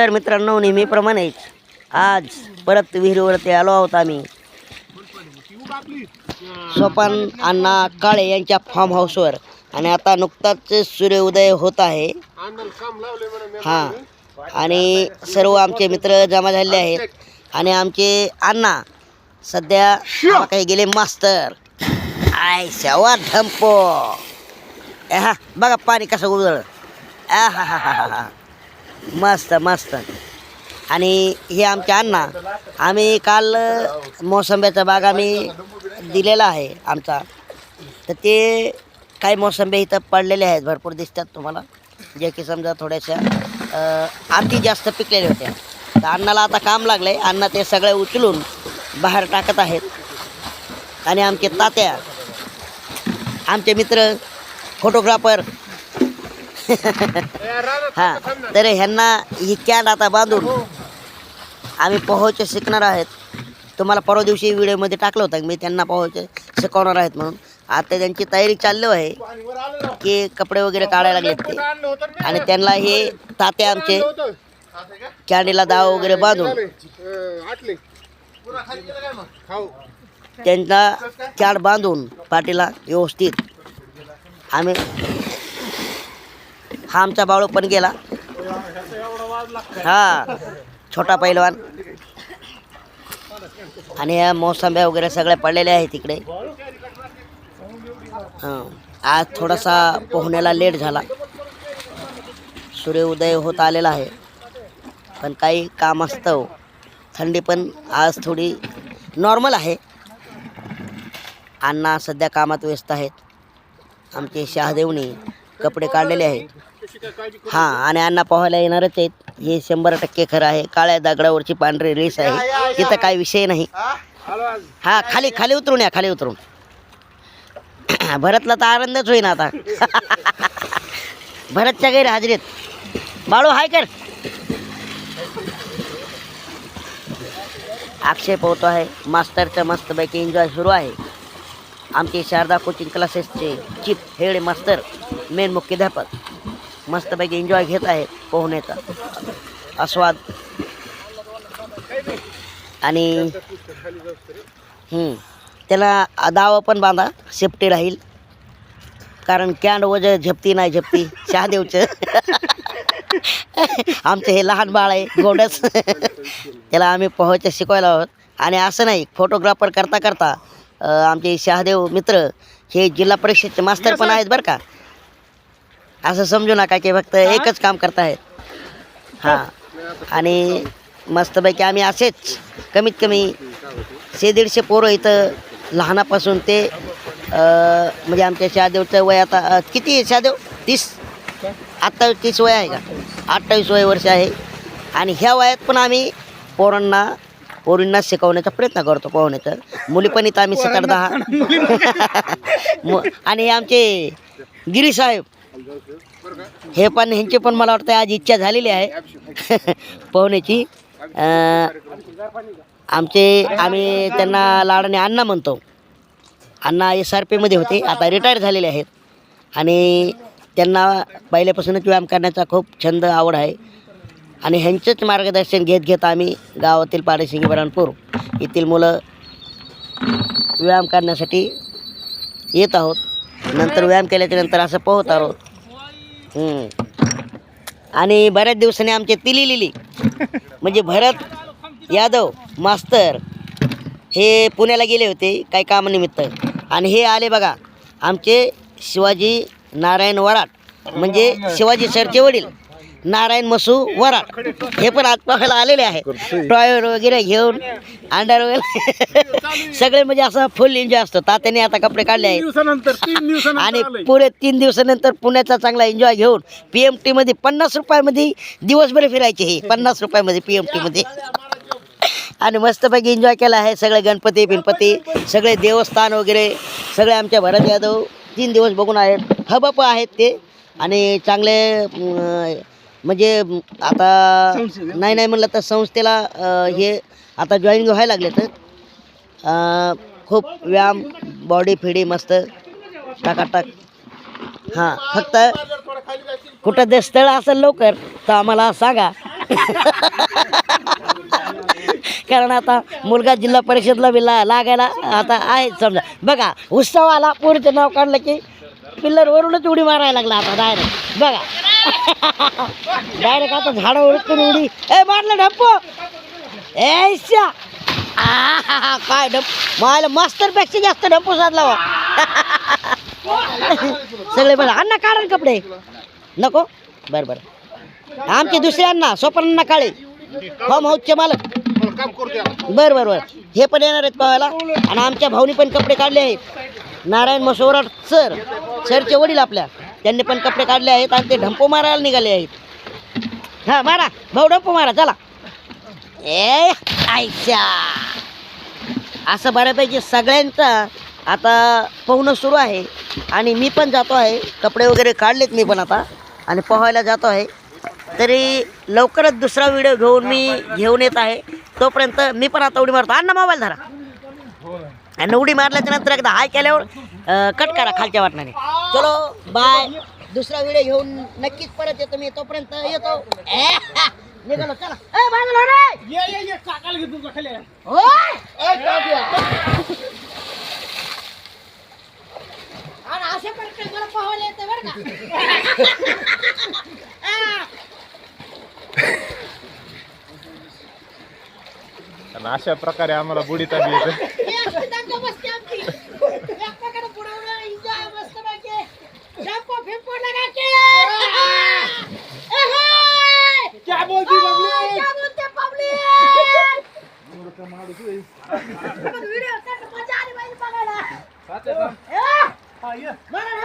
तर मित्रांनो नेहमीप्रमाणेच आज परत विहिरीवरती आलो आहोत आम्ही. सोपान अण्णा काळे यांच्या फार्म हाऊसवर आणि आता नुकताच सूर्योदय होत आहे. हां. आणि सर्व आमचे मित्र जमा झालेले आहेत. आणि आमचे अण्णा सध्या काही गेले मास्तर. आय शेवा ढंपो हा बघा पाणी कसं उजळ हा हा हा हा हा. मस्त मस्त. आणि हे आमचे अण्णा आम्ही काल मोसंब्याचा बाग आम्ही दिलेला आहे आमचा. तर ते काही मोसंबे इथं पडलेले आहेत भरपूर दिसतात तुम्हाला. जे की समजा थोड्याशा आधी जास्त पिकलेल्या होत्या. तर अण्णाला आता काम लागलं आहे अण्णा ते सगळे उचलून बाहेर टाकत आहेत. आणि आमचे तात्या आमचे मित्र फोटोग्राफर. हां तर ह्यांना ही कॅन आता बांधून आम्ही पोहायचे शिकणार आहेत. तुम्हाला परवा दिवशी व्हिडिओमध्ये टाकलं होतं मी त्यांना पोहायचे शिकवणार आहेत म्हणून. आता त्यांची तयारी चालली आहे की कपडे वगैरे काढायला लागले ते. आणि त्यांना हे ताते आमचे कॅन्डीला दाव वगैरे बांधून त्यांना कॅड बांधून पाठीला व्यवस्थित आम्ही हा आमचा बाळू पण गेला. हा छोटा पैलवान. आणि ह्या मोसंब्या वगैरे सगळ्या पडलेल्या आहेत तिकडे हां आज थोडासा पोहण्याला लेट झाला. सूर्योदय होत आलेला आहे. पण काही काम असतं हो. थंडी पण आज थोडी नॉर्मल आहे. अण्णा सध्या कामात व्यस्त आहेत. आमचे शहादेवनी कपडे काढलेले आहेत. हां आणि अण्णा पोहायला येणारच आहेत. हे शंभर टक्के खरं आहे. काळ्या दगडावरची पांढरी रेस आहे. तिथं काही विषय नाही. हा? खाली खाली उतरून या खाली उतरून. भरतला तर आनंदच होईन आता. भरतच्या गैरहजेरीत बाळू हाय कर. अक्षय पोहतो आहे. मास्टरचं मस्तपैकी एन्जॉय सुरू आहे. आमचे शारदा कोचिंग क्लासेसचे चीफ हेड मास्टर मेन मुख्याध्यापक. मस्तपैकी एन्जॉय घेत आहे पोहण्याचा आस्वाद. आणि त्याला दावा पण बांधा सेफ्टी राहील. कारण कॅन्ड वज झपती नाही झपती शहादेवचं. आमचं हे लहान बाळ आहे गोडच त्याला आम्ही पोहायचं शिकवायला आहोत. आणि असं नाही फोटोग्राफर करता करता आमचे शहादेव मित्र हे जिल्हा परिषदचे मास्तर पण आहेत बरं का. असं समजू नका की फक्त एकच काम करतायत हां. आणि मस्तपैकी आम्ही असेच कमीत कमी शे दीडशे पोरं इथं लहानापासून ते अं, म्हणजे आमच्या शहादेवचं वय आता अं, किती आहे शहादेव? तीस? आत्ता तीस वय आहे का? अठ्ठावीस वय वर्ष आहे. आणि ह्या वयात पण आम्ही पोरांना पोरींना शिकवण्याचा प्रयत्न करतो पोहण्याचा. मुली पण इथं आम्ही सात आठ दहा मु- आणि हे आमचे गिरी साहेब हे पण ह्यांची पण मला वाटतं आज इच्छा झालेली आहे. पोहण्याची. आमचे आम्ही त्यांना लाडाने अण्णा म्हणतो. अण्णा एस आर पीमध्ये होते आता रिटायर झालेले आहेत. आणि त्यांना पहिल्यापासूनच व्यायाम करण्याचा खूप छंद आवड आहे. आणि ह्यांचंच मार्गदर्शन घेत घेत आम्ही गावातील पाडेसिंगी बरणपूर येथील मुलं व्यायाम करण्यासाठी येत आहोत. नंतर व्यायाम केल्याच्यानंतर असं पोहत आहोत. आणि बऱ्याच दिवसांनी आमचे तिली लिली म्हणजे भरत यादव मास्तर हे पुण्याला गेले होते काही कामानिमित्त. आणि हे आले बघा आमचे शिवाजी नारायण वराट म्हणजे शिवाजी सरचे वडील. नारायण मसू वराट हे पण आज पाहायला आलेले आहे. टॉयर वगैरे घेऊन अंडर वगैरे. सगळे म्हणजे असं फुल एन्जॉय असतो. तात्याने आता कपडे काढले आहेत. दिवसानंतर तीन दिवसानंतर आणि. पुढे तीन दिवसानंतर पुण्याचा चांगला एन्जॉय घेऊन पी एम टीमध्ये पन्नास रुपयामध्ये दिवसभर फिरायचे हे पन्नास रुपयामध्ये पी एम टीमध्ये आणि मस्तपैकी एन्जॉय केला आहे सगळे गणपती बिनपती सगळे देवस्थान वगैरे सगळे आमच्या भरत यादव. तीन दिवस बघून आहेत हबप आहेत ते. आणि चांगले म्हणजे आता नाही नाही म्हणलं तर संस्थेला अं, हे आता जॉईन व्हायला लागले तर खूप व्यायाम बॉडी फिडी मस्त. टाकाटाक. हां फक्त कुठं ते स्थळ असेल लवकर तर आम्हाला सांगा. कारण आता मुलगा जिल्हा परिषदला बी ला लागायला आता आहे समजा. बघा उत्सव आला पोरीचं नाव काढलं की पिल्लर वरूनच उडी मारायला लागला आता डायरेक्ट बघा. डायरेक्ट आता झाडं उडकून उडी. ए मारलं ढप्प ए श्या. आहाहा, काय डप मायला मास्तरपेक्षा जास्त ढप्पू साधला बा. सगळे बरं अण्णा काढा ना कपडे. नको. बरं बरं. आमचे दुसरे अण्णा सोपन काळे. हो, फार्म हाऊसचे मालक. बरं बरं बरं. हे पण येणार आहेत पाहायला. आणि आमच्या भाऊनी पण कपडे काढले आहेत. नारायण मसोराट सर. सरचे वडील आपल्या. त्यांनी पण कपडे काढले आहेत आणि ते ढंपो मारायला निघाले आहेत. हा मारा. भाऊ ढंपो मारा चला. ए आयच्या असं बऱ्यापैकी सगळ्यांचा आता पोहणं सुरू आहे. आणि मी पण जातो आहे. कपडे वगैरे काढलेत मी पण आता. आणि पोहायला जातो आहे. तरी लवकरच दुसरा व्हिडिओ घेऊन मी घेऊन येत आहे. तोपर्यंत मी पण आता उडी मारतो. अण्णा मोबाईल धरा. आणि उडी मारल्याच्या नंतर एकदा हाय केल्यावर कट करा खालच्या वाटणाने. चलो. बाय दुसरा व्हिडिओ घेऊन नक्कीच परत येतो मी तोपर्यंत येतो ए, हा, निघालो चला ए, रे. ओय! आणि अशा प्रकारे मला पोहायला येतं बरं का. आणि अशा प्रकारे आम्हाला बुडीता येतं हे दंगा आमची. मस्तपैकी. लगा के. क्या बोलती आ, बबली क्या बोलते public? पण video काढ, मजा आली पाहिजे बघायला. ए, बरं, झोपो.